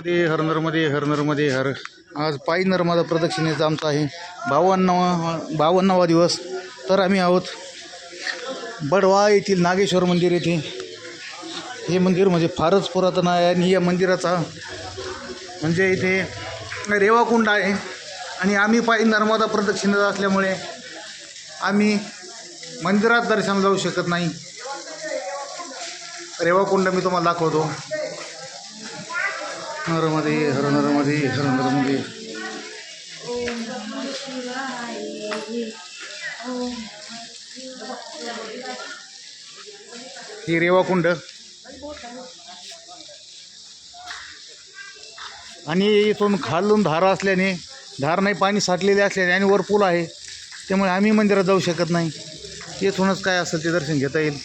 मध्ये हर नर्मदे हर नर्मदे हर. आज पायी नर्मदा प्रदक्षिणेचा आमचा आहे. बावन्नावा बावन्नावा दिवस. तर आम्ही आहोत बडवा येथील नागेश्वर मंदिर येथे. हे मंदिर म्हणजे फारच पुरातन आहे आणि या मंदिराचा म्हणजे इथे रेवाकुंड आहे. आणि आम्ही पायी नर्मदा प्रदक्षिणेत असल्यामुळे आम्ही मंदिरात दर्शन जाऊ शकत नाही. रेवाकुंड मी तुम्हाला दाखवतो. नरमध्ये हर नरमध्ये हर हे ही रेवाकुंड आणि इथून खालून धारा असल्याने धार नाही पाणी साठलेले असल्याने आणि वर पूल आहे. त्यामुळे आम्ही मंदिरात जाऊ शकत नाही. इथूनच काय असेल ते दर्शन घेता येईल.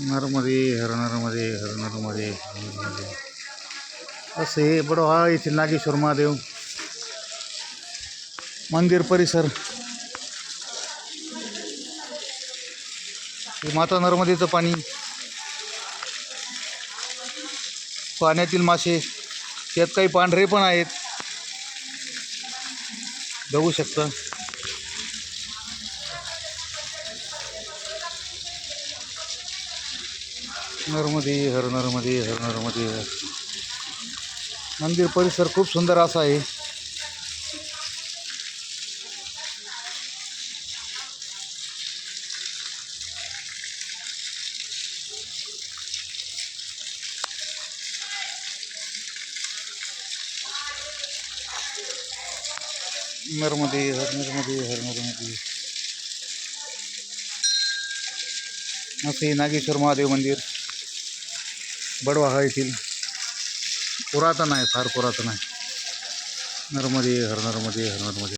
नरमध्ये हर नरमध्ये हर नरमध्ये हर नरमध्ये असं हे बडोहा येथील नागेश्वर महादेव मंदिर परिसर. हे माता नर्मदेचं पाणी. पाण्यातील मासे. त्यात काही पांढरे पण आहेत. बघू शकता. नर्मदे हर नर्मदे हर नर्मदे हर मंदिर परिसर खूप सुंदर असा आहे. नर्मदे हर नर्मदे हर नर्मदे असे नागेश्वर महादेव मंदिर. बडवाहा येथील पुरातन आहे फार पुरातन आहे. नर्मदे हर नर्मदे हर नर्मदे.